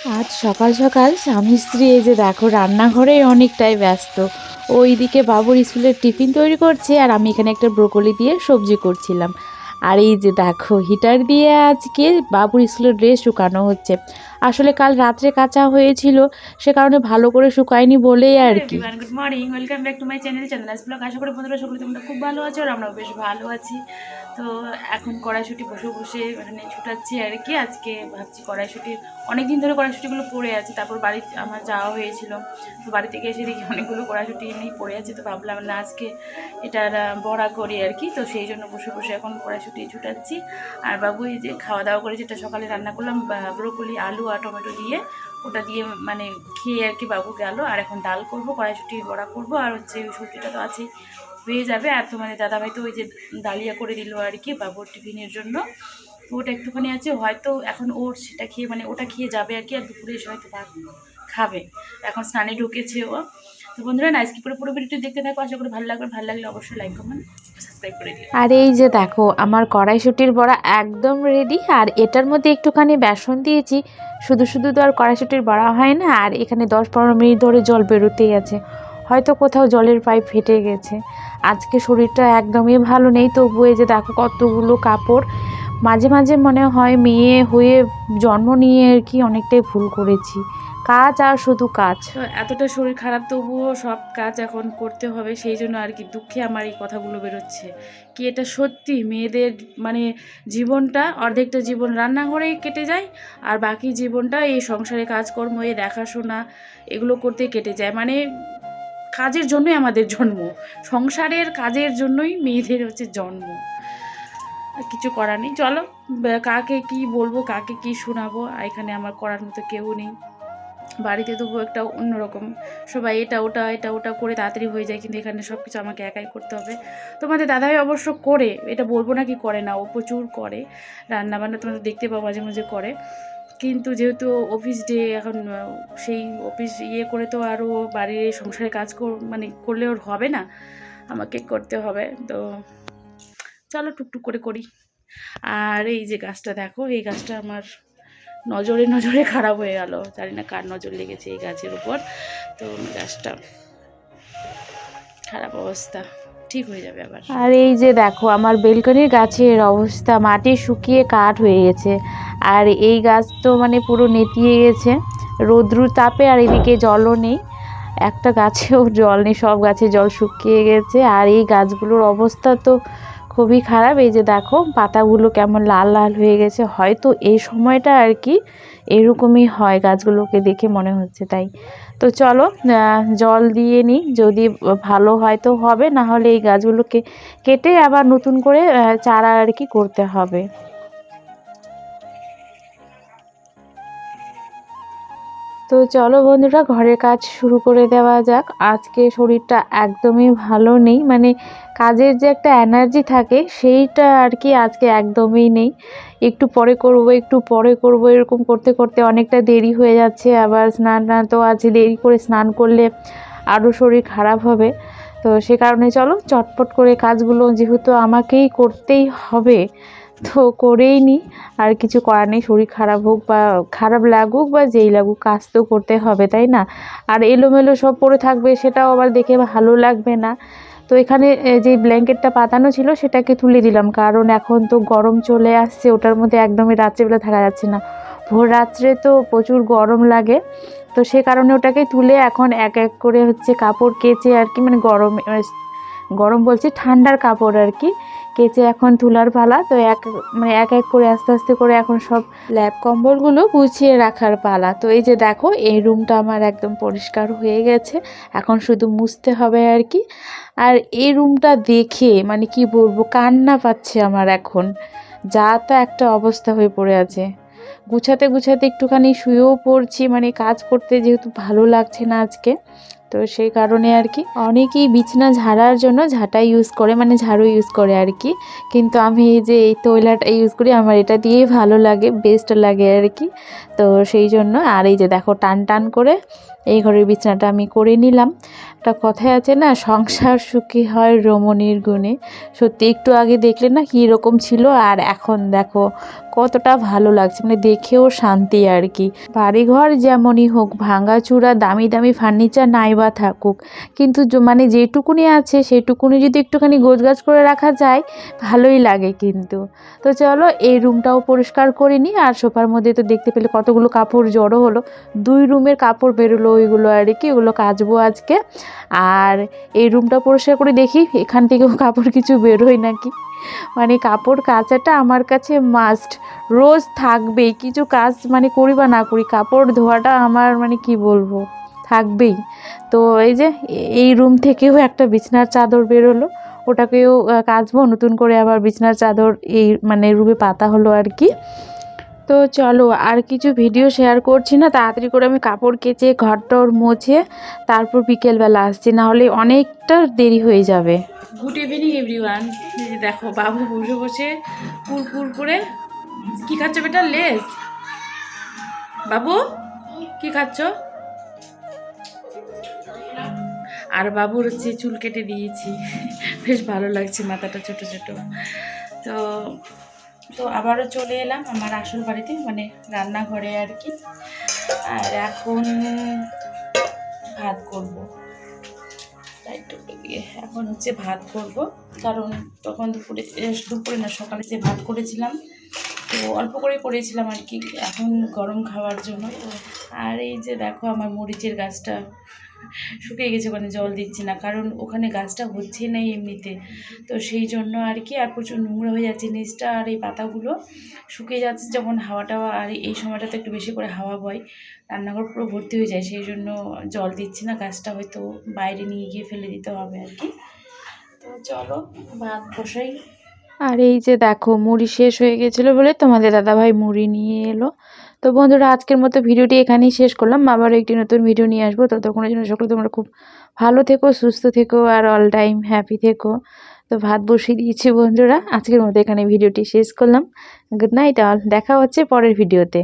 সকাল সকাল স্বামী স্ত্রী এই যে দেখো, রান্নাঘরে অনেকটাই ব্যস্ত। ওই দিকে বাবুর স্কুলের টিফিন তৈরি করছে আর আমি এখানে একটা ব্রোকলি দিয়ে সবজি করছিলাম। আর এই যে দেখো, হিটার দিয়ে আজকে বাবুর স্কুলের ড্রেস শুকানো হচ্ছে। আসলে কাল রাত্রে কাঁচা হয়েছিল, সে কারণে ভালো করে শুকায়নি বলেই আর কি। Good morning welcome back to my channel channel vlog আশা করি বন্ধুরা সকলে তোমরা খুব ভালো আছো আর আমরাও বেশ ভালো আছি। তো এখন কড়াইশুটি বসে বসে মানে ছুটাচ্ছি আর কি। আজকে ভাবছি কড়াইশুটি অনেক দিন ধরে কড়াইশুটিগুলো পড়ে আছে। তারপর বাড়ি আমার যাওয়া হয়েছিল। তো বাড়ি থেকে এসে দেখি অনেকগুলো কড়াইশুটি এমনি পড়ে আছে। তো ভাবলাম না, আজকে এটার বড়া করি আর কি। তো সেই জন্য বসে বসে এখন কড়াইশুটি ছুটাচ্ছি। আর বাবু এই যে খাওয়া দাওয়া করে যেটা সকালে রান্না করলাম ব্রোকলি, আলু আর টমেটো দিয়ে, ওটা দিয়ে মানে খেয়ে আর কি বাবু গেল। আর এখন ডাল করব, কড়াইশুটি বড়া করব, আর হচ্ছে সবজিটা তো আছেই। হয়ে যাবে। আর মানে দাদাভাই তো ওই যে ডালিয়া করে দিল আর কি বাবুর টিফিনের জন্য। তো ওটা একটুখানি আছে, হয়তো এখন ওর সেটা খেয়ে মানে ওটা খেয়ে যাবে আর কি, আর দুপুরে এসে হয়তো ভাত খাবে। এখন স্নানে ঢুকেছে ও। তো বন্ধুরা না আজকে পুরো পুরো ভিডিওটি দেখতে থাকো। আশা করি ভালো লাগবে। ভালো লাগলে অবশ্যই লাইক কমেন্ট আর এই যে দেখো, আমার কড়াইশুটির বড়া একদম রেডি আর এটার মধ্যে একটুখানি বেসন দিয়েছি। শুধু শুধু তো আর কড়াইশুটির বড়া হয় না, আর এখানে দশ পনেরো মিনিট ধরে জল বেরোতেই আছে। হয়তো কোথাও জলের পাইপ ফেটে গেছে। আজকে শরীরটা একদমই ভালো নেই তবু এই যে দেখো কতগুলো কাপড়। মাঝে মাঝে মনে হয় মেয়ে হয়ে জন্ম নিয়ে আর কি অনেকটাই ভুল করেছি। কাজ আর শুধু কাজ। এতটা শরীর খারাপ, তবুও সব কাজ এখন করতে হবে, সেই জন্য আর কি দুঃখে আমার এই কথাগুলো বেরোচ্ছে। কি এটা সত্যি? মেয়েদের মানে জীবনটা, অর্ধেকটা জীবন রান্নাঘরেই কেটে যায়, আর বাকি জীবনটা এই সংসারে কাজকর্ম, এই দেখাশোনা, এগুলো করতে কেটে যায়। মানে কাজের জন্যই আমাদের জন্ম। সংসারের কাজের জন্যই মেয়েদের হচ্ছে জন্ম। কিছু করার নেই। চলো কাকে কি বলব, কাকে কি শোনাবো এখানে আমার করার মতো কেউ নেই। বাড়িতে তবু একটা অন্যরকম। সবাই এটা, ওটা এটা, ওটা করে তাড়াতাড়ি হয়ে যায়, কিন্তু এখানে সব কিছু আমাকে একাই করতে হবে। তোমাদের দাদাই অবশ্য করে, এটা বলব না কি করে না, ও প্রচুর করে। রান্না বান্না তোমাদের দেখতে পাবো মাঝে মাঝে করে। কিন্তু যেহেতু অফিস ডে, এখন সেই অফিস ইয়ে করে তো আরও বাড়ির সংসারে কাজ মানে করলে ওর হবে না, আমাকে করতে হবে। তো চলো টুকটুক করে করি। আর এই যে গাছটা দেখো, এই গাছটা আমার নজরে নজরে খারাপ হয়ে গেল। জানি না কার নজর লেগেছে এই গাছের উপর। তো গাছটা খারাপ অবস্থা। ঠিক হয়ে যাবে আবার। আর এই যে দেখো, আমার বেলকনির গাছের অবস্থা, মাটি শুকিয়ে কাঠ হয়ে গেছে। আর এই গাছ তো মানে পুরো নেতিয়ে গেছে। রৌদ্রুর তাপে আর এদিকে জলও নেই। একটা গাছেও জল নেই, সব গাছে জল শুকিয়ে গেছে। আর এই গাছগুলোর অবস্থা তো খুবই খারাপ। এই যে দেখো, পাতাগুলো কেমন লাল লাল হয়ে গেছে। হয়তো এই সময়টা আর কি এরকমই হয় গাছগুলোকে দেখে মনে হচ্ছে তাই। তো চলো জল দিয়ে নিই যদি ভালো হয় তো হবে, না হলে এই গাছগুলোকে কেটে আবার নতুন করে চারা আর কি করতে হবে। তো চলো বন্ধুরা, ঘরের কাজ শুরু করে দেওয়া যাক। আজকে শরীরটা একদমই ভালো নেই মানে কাজের যে একটা এনার্জি থাকে, সেইটা আর কি আজকে একদমই নেই। একটু পরে করব, একটু পরে করব, এরকম করতে করতে অনেকটা দেরি হয়ে যাচ্ছে। আবার স্নান টান তো আজ দেরি করে স্নান করলে আরও শরীর খারাপ হবে। তো সে কারণে চলো, চটপট করে কাজগুলো যেহেতু আমাকেই করতেই হবে তো করেই নি। আর কিছু করার নেই, শরীর খারাপ হোক বা খারাপ লাগুক বা যেই লাগুক কাজ তো করতে হবে, তাই না? আর এলোমেলো সব পড়ে থাকবে সেটাও আবার দেখে ভালো লাগবে না। তো এখানে যে ব্ল্যাঙ্কেটটা পাতানো ছিল সেটাকে তুলে দিলাম, কারণ এখন তো গরম চলে আসছে, ওটার মধ্যে একদমই রাত্রেবেলা থাকা যাচ্ছে না। ভোর রাত্রে তো প্রচুর গরম লাগে, তো সে কারণে ওটাকে তুলে এখন এক এক করে হচ্ছে কাপড় কেচে আর কি মানে গরম গরম বলছি, ঠান্ডার কাপড় আর কি। কেচে এখন তুলার পালা, তো এক মানে এক এক করে আস্তে আস্তে করে এখন সব ল্যাব কম্বলগুলো গুছিয়ে রাখার পালা। তো এই যে দেখো, এই রুমটা আমার একদম পরিষ্কার হয়ে গেছে, এখন শুধু মুছতে হবে আর কি। আর এই রুমটা দেখে মানে কি বলব, কান্না পাচ্ছে আমার এখন। যা তা একটা অবস্থা হয়ে পড়ে আছে। গুছাতে গুছাতে একটুখানি শুয়েও পড়ছি মানে কাজ করতে যেহেতু ভালো লাগছে না আজকে। তো সেই কারণে আর কি অনেকেই বিছনা ঝাড়ার জন্য ঝাঁটা ইউজ করে মানে ঝাড়ু ইউজ করে আর কি। কিন্তু আমি এই যে এই তৈলাটা ইউজ করি, আমার এটা দিয়েই ভালো লাগে বেস্ট লাগে আর কি। তো সেই জন্য, আর এই যে দেখো টান টান করে এই ঘরের বিছনাটা আমি করে নিলাম। একটা কথাই আছে না, সংসার সুখী হয় রমণীর গুণে। সত্যি একটু আগে দেখলে না কী রকম ছিল, আর এখন দেখো কতটা ভালো লাগছে মানে দেখেও শান্তি আর কি। বাড়িঘর যেমনই হোক, ভাঙাচুরা, দামি দামি ফার্নিচার নাই বা থাকুক, কিন্তু মানে যেটুকুনি আছে, সেটুকুনি যদি একটুখানি গোছগাছ করে রাখা যায়, ভালোই লাগে কিন্তু। তো চলো এই রুমটাও পরিষ্কার করে নিই, আর সোফার মধ্যে তো দেখতে পেলে কতগুলো কাপড় জড়ো হলো। দুই রুমের কাপড় বেরোলো ওইগুলো আর কি, ওগুলো কাচবো আজকে। আর এই রুমটা পরিষ্কার করে দেখি, এখান থেকেও কাপড় কিছু বেরোয় নাকি। মানে কাপড় কাচাটা আমার কাছে মাস্ট রোজ থাকবেই, কিছু কাজ মানে করি বা না করি, কাপড় ধোয়াটা আমার মানে কি বলব, থাকবেই। তো এই যে, এই রুম থেকেও একটা বিছনার চাদর বেরোলো, ওটাকেও কাচবো, নতুন করে আবার বিছনার চাদর এই মানে রুমে পাতা হলো আর কি। তো চলো, আর কিছু ভিডিও শেয়ার করছি না। তাড়াতাড়ি করে আমি কাপড় কেচে ঘরটর মুছে, তারপর বিকেলবেলা আসছি। নাহলে অনেকটা দেরি হয়ে যাবে। গুড ইভিনিং এভরিওয়ান দেখো, বাবু বসে বসে কুরকুর করে কি খাচ্ছ বেটা? লেস। বাবু, কি খাচ্ছ? আর বাবুর হচ্ছে চুল কেটে দিয়েছি। বেশ ভালো লাগছে মাথাটা ছোট ছোট। তো তো আবারও চলে এলাম আমার আসল বাড়িতে মানে রান্নাঘরে আর কি। আর এখন ভাত করব। এখন হচ্ছে ভাত করব, কারণ তখন দুপুরে দুপুরে না, সকালে যে ভাত করেছিলাম, তো অল্প করে করেছিলাম আর কি। এখন গরম খাওয়ার জন্য আর এই যে দেখো আমার মরিচের গাছটা। শুকিয়ে গেছে ওখানে জল দিচ্ছি না, কারণ ওখানে গাছটা হচ্ছে না এমনিতে। তো সেই জন্য আর কি, আর প্রচুর নোংরা হয়ে যাচ্ছে নিচটা আর এই পাতাগুলো। শুকিয়ে যাচ্ছে যখন হাওয়া টাওয়া, আর এই সময়টাতে একটু বেশি করে হাওয়া বয়। রান্নাঘর পুরো ভর্তি হয়ে যায়, সেই জন্য জল দিচ্ছি না, গাছটা হয়তো বাইরে নিয়ে গিয়ে ফেলে দিতে হবে আর কি। তো চলো, ভাত বসাই। আর এই যে দেখো, মুড়ি শেষ হয়ে গেছিল বলে তোমাদের দাদাভাই মুড়ি নিয়ে এলো। তো বন্ধুরা, আজকের মতো ভিডিওটি এখানেই শেষ করলাম। আবারও একটি নতুন ভিডিও নিয়ে আসব। ততক্ষণের জন্য সকলে তোমরা খুব ভালো থেকো, সুস্থ থেকো আর অল টাইম হ্যাপি থেকো। তো ভাত বসিয়ে দিয়েছি বন্ধুরা, আজকের মতো এখানে ভিডিওটি শেষ করলাম। গুড নাইট অল দেখা হচ্ছে পরের ভিডিওতে।